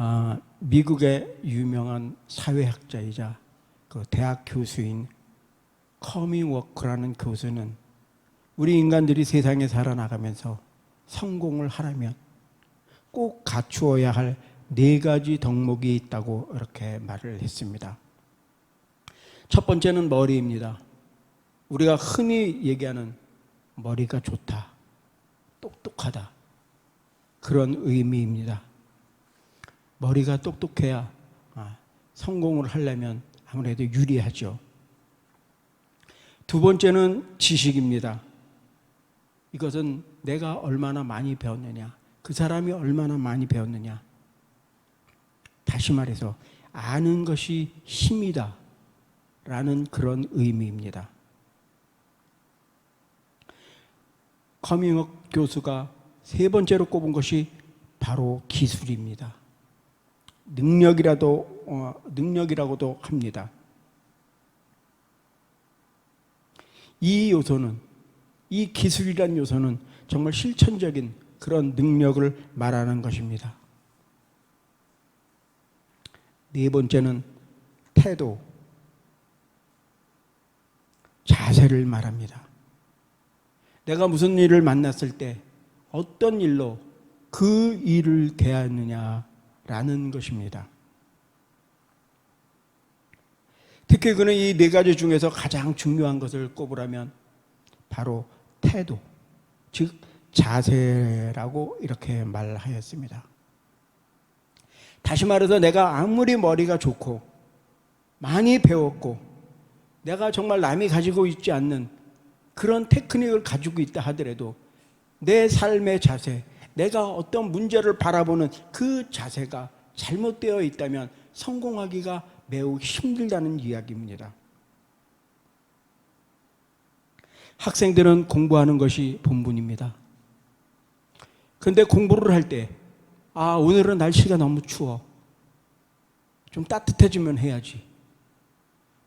아, 미국의 유명한 사회학자이자 그 대학 교수인 커미 워크라는 교수는 우리 인간들이 세상에 살아나가면서 성공을 하려면 꼭 갖추어야 할 네 가지 덕목이 있다고 이렇게 말을 했습니다. 첫 번째는 머리입니다. 우리가 흔히 얘기하는 머리가 좋다, 똑똑하다. 그런 의미입니다. 머리가 똑똑해야 아, 성공을 하려면 아무래도 유리하죠. 두 번째는 지식입니다. 이것은 내가 얼마나 많이 배웠느냐, 그 사람이 얼마나 많이 배웠느냐. 다시 말해서 아는 것이 힘이다. 라는 그런 의미입니다. 커밍업 교수가 세 번째로 꼽은 것이 바로 기술입니다. 능력이라도 어, 능력이라고도 합니다. 이 요소는 이 기술이란 요소는 정말 실천적인 그런 능력을 말하는 것입니다. 네 번째는 태도, 자세를 말합니다. 내가 무슨 일을 만났을 때 어떤 일로 그 일을 대하느냐 라는 것입니다. 특히 그는 이 네 가지 중에서 가장 중요한 것을 꼽으라면 바로 태도, 즉 자세라고 이렇게 말하였습니다. 다시 말해서 내가 아무리 머리가 좋고 많이 배웠고 내가 정말 남이 가지고 있지 않는 그런 테크닉을 가지고 있다 하더라도 내 삶의 자세, 내가 어떤 문제를 바라보는 그 자세가 잘못되어 있다면 성공하기가 매우 힘들다는 이야기입니다. 학생들은 공부하는 것이 본분입니다. 그런데 공부를 할 때, 아, 오늘은 날씨가 너무 추워. 좀 따뜻해지면 해야지.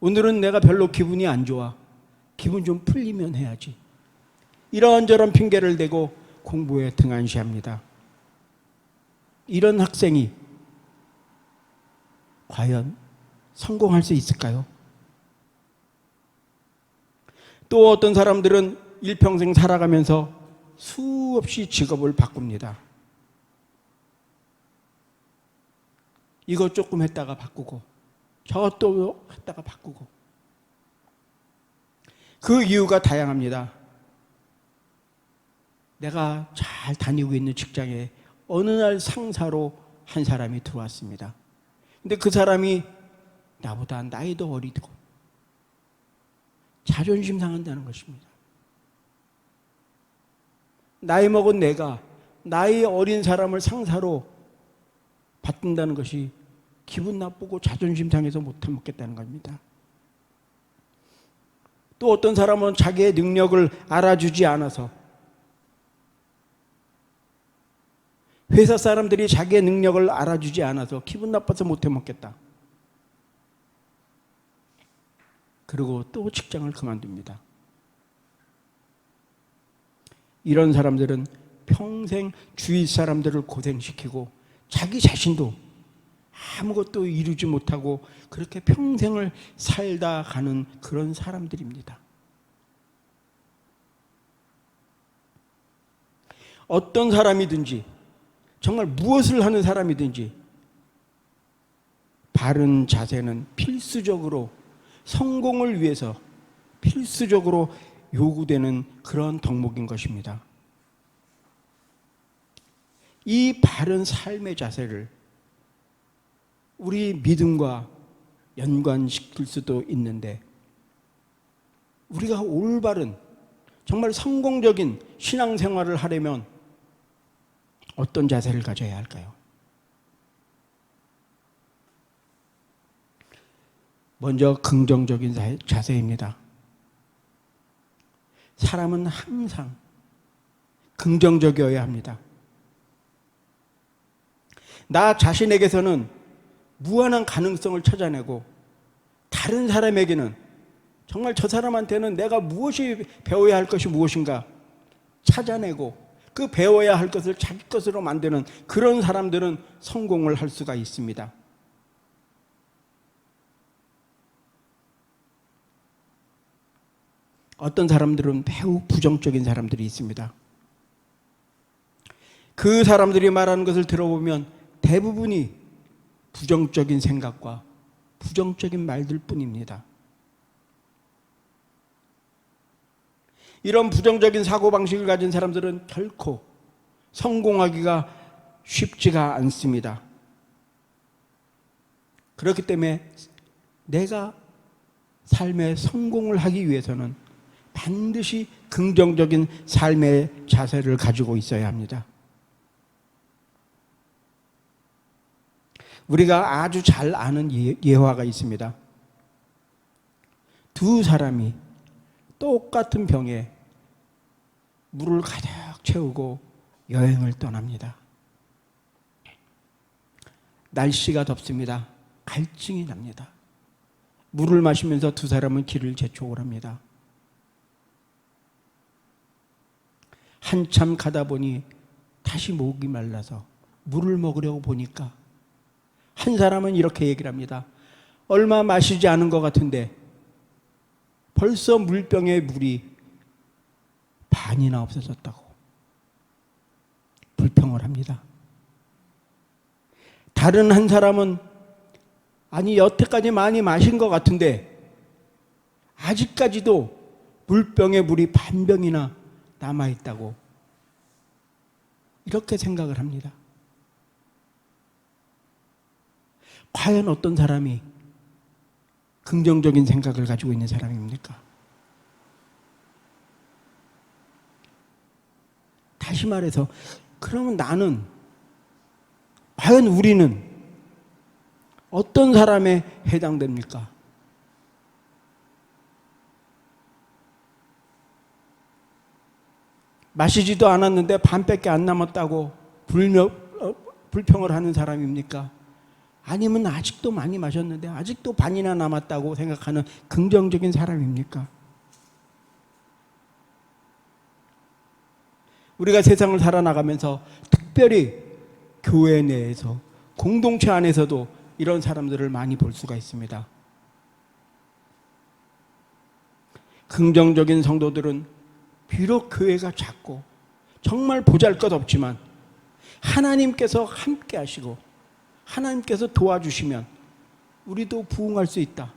오늘은 내가 별로 기분이 안 좋아. 기분 좀 풀리면 해야지. 이런저런 핑계를 대고 공부에 등한시합니다. 이런 학생이 과연 성공할 수 있을까요? 또 어떤 사람들은 일평생 살아가면서 수없이 직업을 바꿉니다. 이것 조금 했다가 바꾸고 저것도 했다가 바꾸고 그 이유가 다양합니다. 내가 잘 다니고 있는 직장에 어느 날 상사로 한 사람이 들어왔습니다. 근데 그 사람이 나보다 나이도 어리고 자존심 상한다는 것입니다. 나이 먹은 내가 나이 어린 사람을 상사로 받든다는 것이 기분 나쁘고 자존심 상해서 못 먹겠다는 겁니다. 또 어떤 사람은 자기의 능력을 알아주지 않아서 회사 사람들이 자기의 능력을 알아주지 않아서 기분 나빠서 못 해 먹겠다. 그리고 또 직장을 그만둡니다. 이런 사람들은 평생 주위 사람들을 고생시키고 자기 자신도 아무것도 이루지 못하고 그렇게 평생을 살다 가는 그런 사람들입니다. 어떤 사람이든지 정말 무엇을 하는 사람이든지 바른 자세는 필수적으로 성공을 위해서 필수적으로 요구되는 그런 덕목인 것입니다. 이 바른 삶의 자세를 우리 믿음과 연관시킬 수도 있는데 우리가 올바른 정말 성공적인 신앙생활을 하려면 어떤 자세를 가져야 할까요? 먼저 긍정적인 자세입니다. 사람은 항상 긍정적이어야 합니다. 나 자신에게서는 무한한 가능성을 찾아내고 다른 사람에게는 정말 저 사람한테는 내가 무엇이 배워야 할 것이 무엇인가 찾아내고 그 배워야 할 것을 자기 것으로 만드는 그런 사람들은 성공을 할 수가 있습니다. 어떤 사람들은 매우 부정적인 사람들이 있습니다. 그 사람들이 말하는 것을 들어보면 대부분이 부정적인 생각과 부정적인 말들 뿐입니다. 이런 부정적인 사고방식을 가진 사람들은 결코 성공하기가 쉽지가 않습니다. 그렇기 때문에 내가 삶의 성공을 하기 위해서는 반드시 긍정적인 삶의 자세를 가지고 있어야 합니다. 우리가 아주 잘 아는 예- 예화가 있습니다. 두 사람이 똑같은 병에 물을 가득 채우고 여행을 떠납니다. 날씨가 덥습니다. 갈증이 납니다. 물을 마시면서 두 사람은 길을 재촉을 합니다. 한참 가다 보니 다시 목이 말라서 물을 먹으려고 보니까 한 사람은 이렇게 얘기를 합니다. 얼마 마시지 않은 것 같은데 벌써 물병에 물이 반이나 없어졌다고 불평을 합니다. 다른 한 사람은 아니 여태까지 많이 마신 것 같은데 아직까지도 물병에 물이 반 병이나 남아 있다고 이렇게 생각을 합니다. 과연 어떤 사람이 긍정적인 생각을 가지고 있는 사람입니까? 다시 말해서 그러면 나는 과연 우리는 어떤 사람에 해당됩니까? 마시지도 않았는데 반밖에 안 남았다고 불명, 어, 불평을 하는 사람입니까? 아니면 아직도 많이 마셨는데 아직도 반이나 남았다고 생각하는 긍정적인 사람입니까? 우리가 세상을 살아나가면서 특별히 교회 내에서 공동체 안에서도 이런 사람들을 많이 볼 수가 있습니다. 긍정적인 성도들은 비록 교회가 작고 정말 보잘 것 없지만 하나님께서 함께 하시고 하나님께서 도와주시면 우리도 부흥할 수 있다.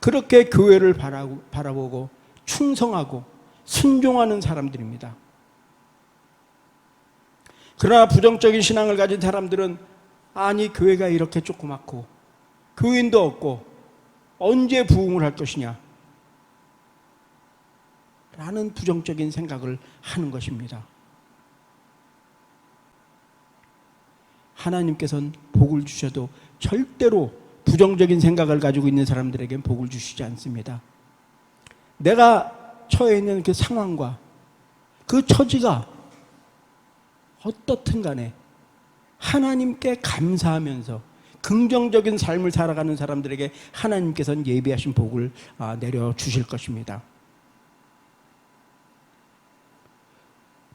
그렇게 교회를 바라보고 충성하고 순종하는 사람들입니다. 그러나 부정적인 신앙을 가진 사람들은 아니 교회가 이렇게 조그맣고 교인도 없고 언제 부흥을 할 것이냐 라는 부정적인 생각을 하는 것입니다. 하나님께서는 복을 주셔도 절대로 부정적인 생각을 가지고 있는 사람들에겐 복을 주시지 않습니다. 내가 처해 있는 그 상황과 그 처지가 어떻든 간에 하나님께 감사하면서 긍정적인 삶을 살아가는 사람들에게 하나님께서는 예비하신 복을 아, 내려 주실 것입니다.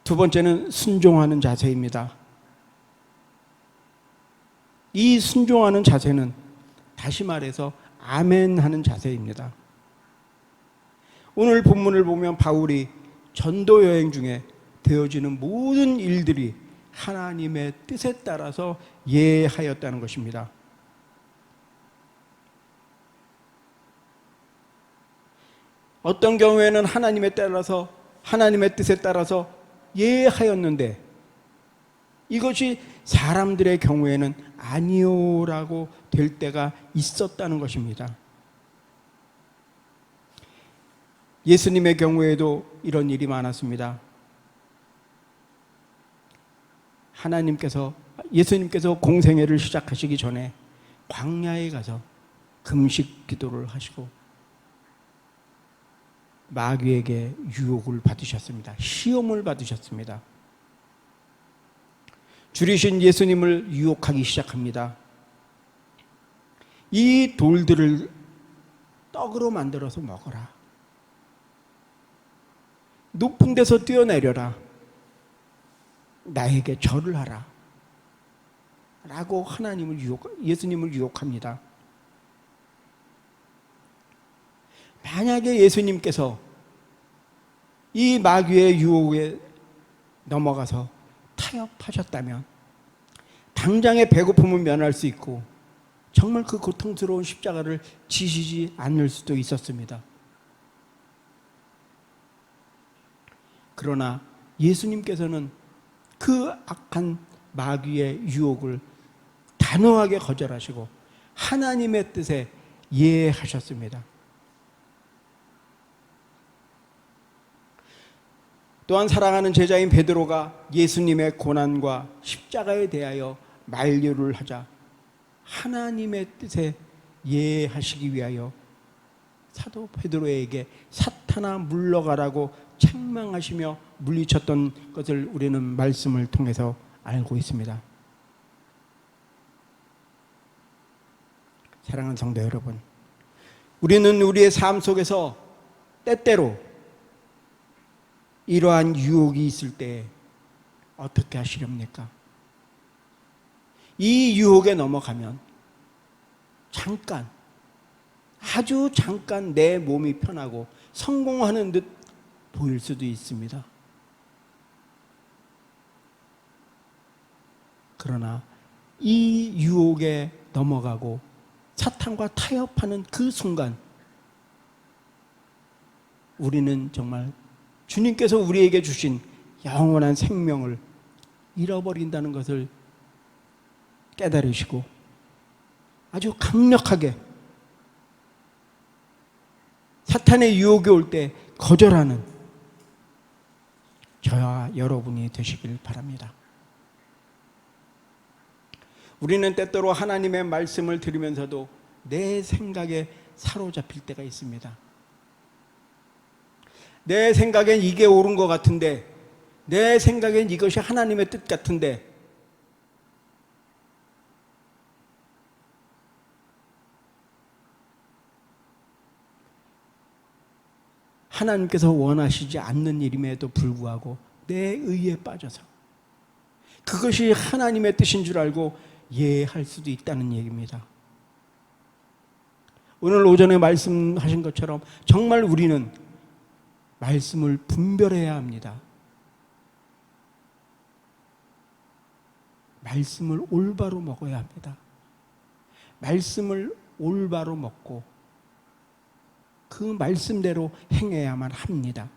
두 번째는 순종하는 자세입니다. 이 순종하는 자세는 다시 말해서 아멘 하는 자세입니다. 오늘 본문을 보면 바울이 전도 여행 중에 되어지는 모든 일들이 하나님의 뜻에 따라서 예하였다는 것입니다. 어떤 경우에는 하나님에 따라서 하나님의 뜻에 따라서 예하였는데 이것이 사람들의 경우에는 아니요라고 될 때가 있었다는 것입니다. 예수님의 경우에도 이런 일이 많았습니다. 하나님께서 예수님께서 공생애를 시작하시기 전에 광야에 가서 금식 기도를 하시고 마귀에게 유혹을 받으셨습니다. 시험을 받으셨습니다. 줄이신 예수님을 유혹하기 시작합니다. 이 돌들을 떡으로 만들어서 먹어라. 높은 데서 뛰어내려라. 나에게 절을 하라. 라고 하나님을 유혹, 예수님을 유혹합니다. 만약에 예수님께서 이 마귀의 유혹에 넘어가서 타협하셨다면 당장의 배고픔은 면할 수 있고 정말 그 고통스러운 십자가를 지시지 않을 수도 있었습니다. 그러나 예수님께서는 그 악한 마귀의 유혹을 단호하게 거절하시고 하나님의 뜻에 예하셨습니다. 또한 사랑하는 제자인 베드로가 예수님의 고난과 십자가에 대하여 만류를 하자 하나님의 뜻에 예하시기 위하여 사도 베드로에게 사탄아 물러가라고 책망하시며 물리쳤던 것을 우리는 말씀을 통해서 알고 있습니다. 사랑하는 성도 여러분, 우리는 우리의 삶 속에서 때때로 이러한 유혹이 있을 때 어떻게 하시렵니까? 이 유혹에 넘어가면 잠깐, 아주 잠깐 내 몸이 편하고 성공하는 듯 보일 수도 있습니다. 그러나 이 유혹에 넘어가고 사탄과 타협하는 그 순간 우리는 정말 주님께서 우리에게 주신 영원한 생명을 잃어버린다는 것을 깨달으시고 아주 강력하게 사탄의 유혹이 올 때 거절하는 저와 여러분이 되시길 바랍니다. 우리는 때때로 하나님의 말씀을 들으면서도 내 생각에 사로잡힐 때가 있습니다. 내 생각엔 이게 옳은 것 같은데, 내 생각엔 이것이 하나님의 뜻 같은데, 하나님께서 원하시지 않는 일임에도 불구하고 내 의에 빠져서 그것이 하나님의 뜻인 줄 알고 예할 수도 있다는 얘기입니다. 오늘 오전에 말씀하신 것처럼 정말 우리는 말씀을 분별해야 합니다. 말씀을 올바로 먹어야 합니다. 말씀을 올바로 먹고 그 말씀대로 행해야만 합니다.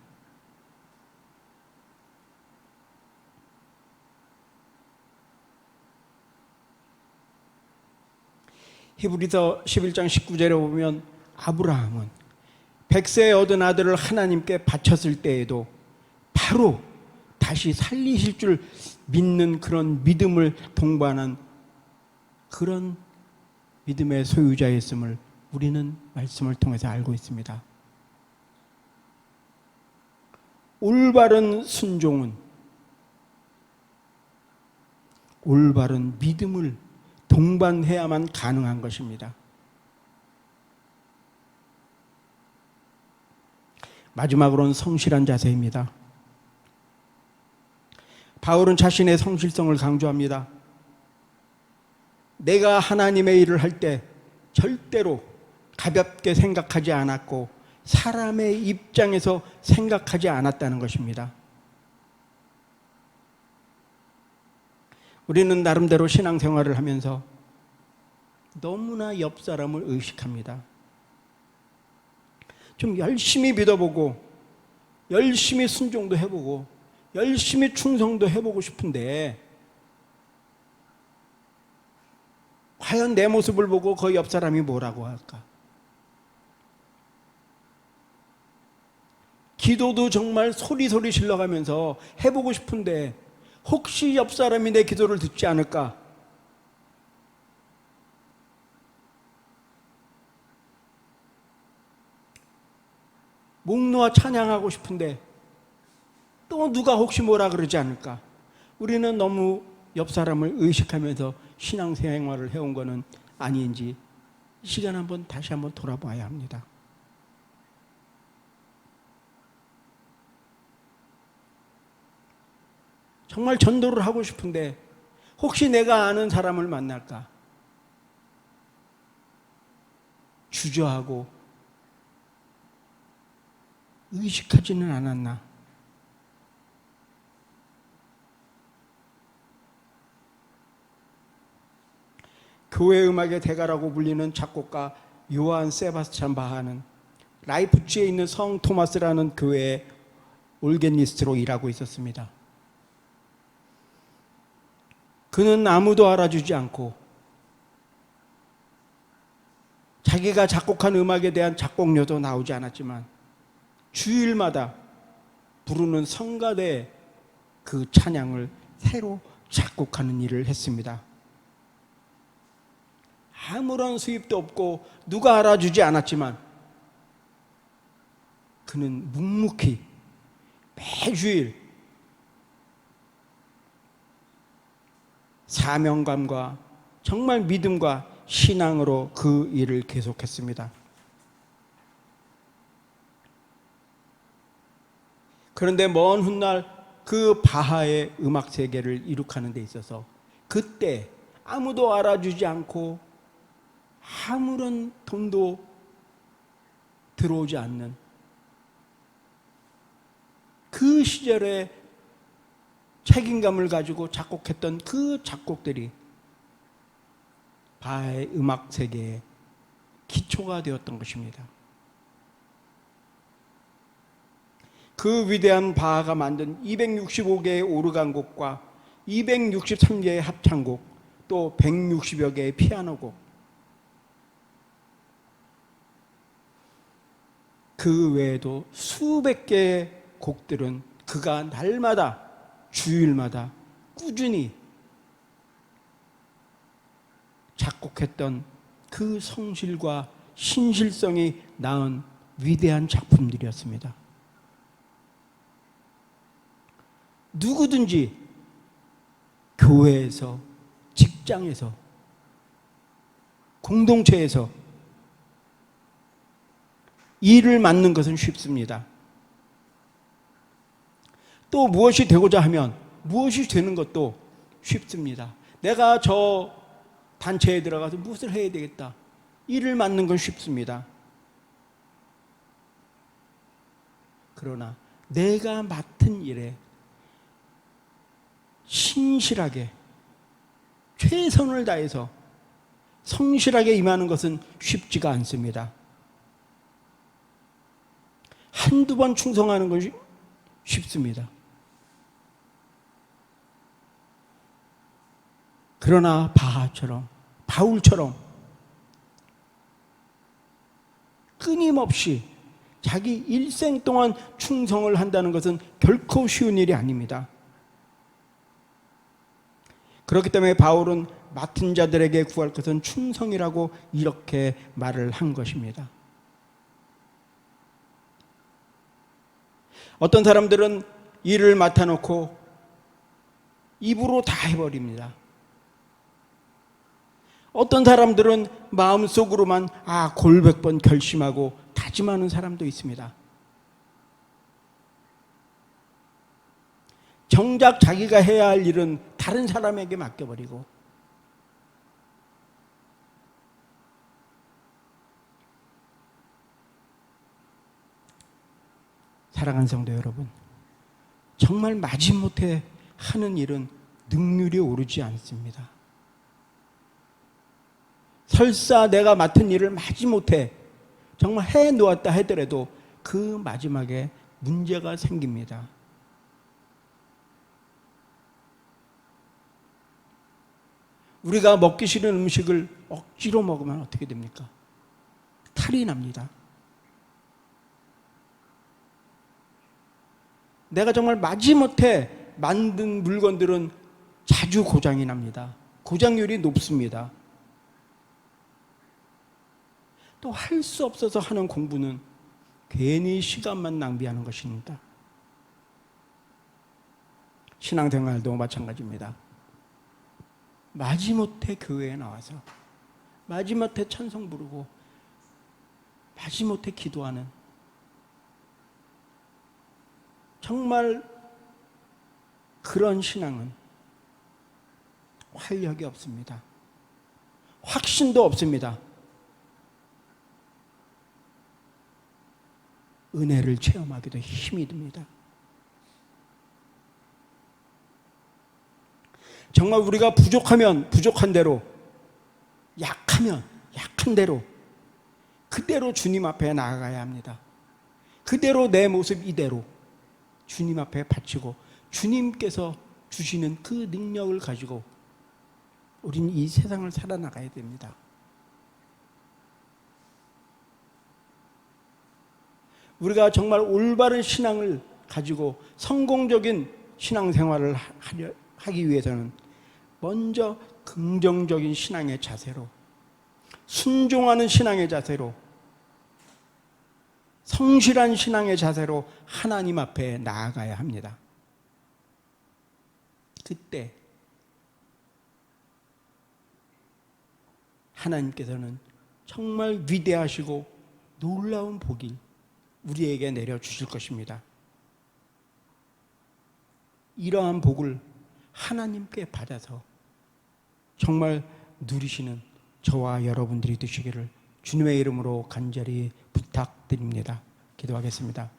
히브리서 11장 19절에 보면 아브라함은 백세에 얻은 아들을 하나님께 바쳤을 때에도 바로 다시 살리실 줄 믿는 그런 믿음을 동반한 그런 믿음의 소유자였음을 우리는 말씀을 통해서 알고 있습니다. 올바른 순종은 올바른 믿음을 동반해야만 가능한 것입니다. 마지막으로는 성실한 자세입니다. 바울은 자신의 성실성을 강조합니다. 내가 하나님의 일을 할 때 절대로 가볍게 생각하지 않았고 사람의 입장에서 생각하지 않았다는 것입니다. 우리는 나름대로 신앙생활을 하면서 너무나 옆 사람을 의식합니다. 좀 열심히 믿어보고, 열심히 순종도 해보고, 열심히 충성도 해보고 싶은데, 과연 내 모습을 보고 그옆 사람이 뭐라고 할까? 기도도 정말 소리소리 질러가면서 해보고 싶은데, 혹시 옆 사람이 내 기도를 듣지 않을까? 목 놓아 찬양하고 싶은데 또 누가 혹시 뭐라 그러지 않을까? 우리는 너무 옆 사람을 의식하면서 신앙생활을 해온 거는 아닌지 시간 한번 다시 한번 돌아봐야 합니다. 정말 전도를 하고 싶은데 혹시 내가 아는 사람을 만날까? 주저하고 의식하지는 않았나? 교회 음악의 대가라고 불리는 작곡가 요한 세바스찬 바하는 라이프치에 있는 성 토마스라는 교회의 올겐리스트로 일하고 있었습니다. 그는 아무도 알아주지 않고 자기가 작곡한 음악에 대한 작곡료도 나오지 않았지만 주일마다 부르는 성가대 그 찬양을 새로 작곡하는 일을 했습니다. 아무런 수입도 없고 누가 알아주지 않았지만 그는 묵묵히 매주일 사명감과 정말 믿음과 신앙으로 그 일을 계속했습니다. 그런데 먼 훗날 그 바하의 음악 세계를 이룩하는 데 있어서 그때 아무도 알아주지 않고 아무런 돈도 들어오지 않는 그 시절에 책임감을 가지고 작곡했던 그 작곡들이 바하의 음악 세계의 기초가 되었던 것입니다. 그 위대한 바하가 만든 265개의 오르간곡과 263개의 합창곡, 또 160여 개의 피아노곡, 그 외에도 수백 개의 곡들은 그가 날마다 주일마다 꾸준히 작곡했던 그 성실과 신실성이 낳은 위대한 작품들이었습니다. 누구든지 교회에서, 직장에서, 공동체에서 일을 맡는 것은 쉽습니다. 또 무엇이 되고자 하면 무엇이 되는 것도 쉽습니다. 내가 저 단체에 들어가서 무엇을 해야 되겠다. 일을 맡는 건 쉽습니다. 그러나 내가 맡은 일에 신실하게 최선을 다해서 성실하게 임하는 것은 쉽지가 않습니다. 한두 번 충성하는 것이 쉽습니다. 그러나 바하처럼, 바울처럼 끊임없이 자기 일생 동안 충성을 한다는 것은 결코 쉬운 일이 아닙니다. 그렇기 때문에 바울은 맡은 자들에게 구할 것은 충성이라고 이렇게 말을 한 것입니다. 어떤 사람들은 일을 맡아놓고 입으로 다 해버립니다. 어떤 사람들은 마음속으로만 아 골백 번 결심하고 다짐하는 사람도 있습니다. 정작 자기가 해야 할 일은 다른 사람에게 맡겨버리고 사랑하는 성도 여러분, 정말 마지못해 하는 일은 능률이 오르지 않습니다. 설사 내가 맡은 일을 마지못해 정말 해 놓았다 하더라도 그 마지막에 문제가 생깁니다. 우리가 먹기 싫은 음식을 억지로 먹으면 어떻게 됩니까? 탈이 납니다. 내가 정말 마지못해 만든 물건들은 자주 고장이 납니다. 고장률이 높습니다. 또 할 수 없어서 하는 공부는 괜히 시간만 낭비하는 것입니다. 신앙생활도 마찬가지입니다. 마지못해 교회에 나와서 마지못해 찬송 부르고 마지못해 기도하는 정말 그런 신앙은 활력이 없습니다. 확신도 없습니다. 은혜를 체험하기도 힘이 듭니다. 정말 우리가 부족하면 부족한 대로, 약하면 약한 대로, 그대로 주님 앞에 나아가야 합니다. 그대로 내 모습 이대로 주님 앞에 바치고 주님께서 주시는 그 능력을 가지고 우리는 이 세상을 살아나가야 됩니다. 우리가 정말 올바른 신앙을 가지고 성공적인 신앙생활을 하려, 하기 위해서는 먼저 긍정적인 신앙의 자세로 순종하는 신앙의 자세로 성실한 신앙의 자세로 하나님 앞에 나아가야 합니다. 그때 하나님께서는 정말 위대하시고 놀라운 복이 우리에게 내려 주실 것입니다. 이러한 복을 하나님께 받아서 정말 누리시는 저와 여러분들이 되시기를 주님의 이름으로 간절히 부탁드립니다. 기도하겠습니다.